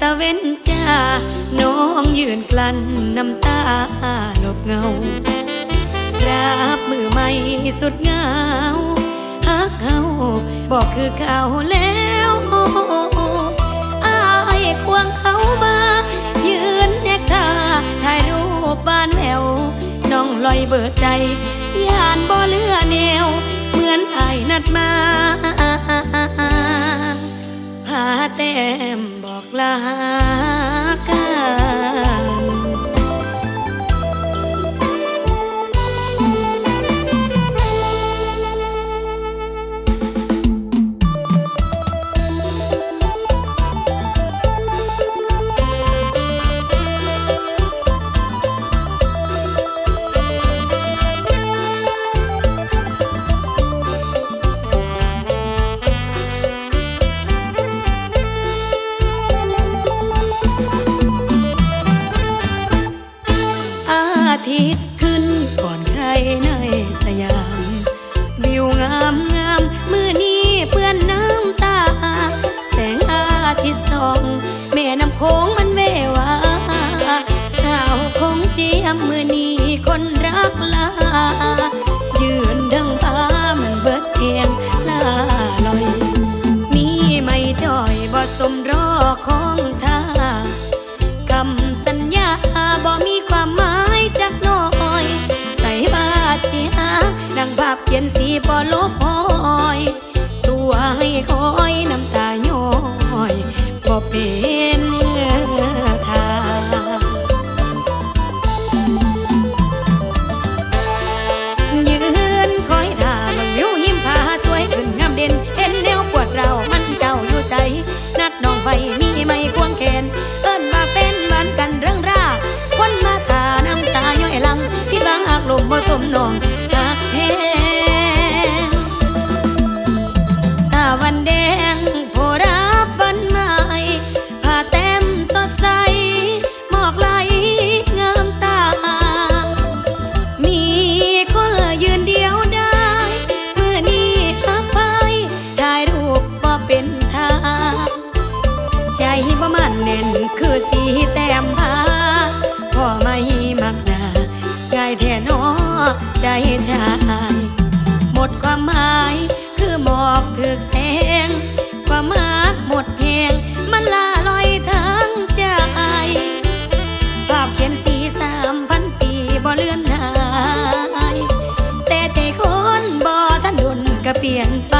ตะเว้นจ้า น้องยืนกลั้นน้ำตาหลบเงารับมือใหม่สุดเงาฮักเขาบอกคือเก่าแล้วอายควงเขามา ยืนแนกตาถ่ายรูปบ้านแววน้องลอยเบิดใจย่านบ่เลือแนว เหมือนไอ้นัดมา แต้มบอกลา อง แม่น้ำโค้งมันเววาสาวคงเจียมมือนีคนรักลา ยืนดังพามันเบิดเอียงลาลอย มีไม่จ่อยบ่สมรอของท่าคำสัญญาบ่มีความหมายจักน่อย ใส่บาสีหาดังภาพเขียนสีบ่ลบหอย ตัวให้คอยน้ำตาย บ่ เน้นคือสีแต้มพาพ่อไม่มักหนาง่ายแท้นอใจชายหมดความหมายคือหมอกคือแสงความมากหมดเพียงมันลาลอยทางใจภาพเขียนสีสามพันปีบ่เลื่อนหายแต่ใจคนบ่ท่านดุนก็เปลี่ยนไป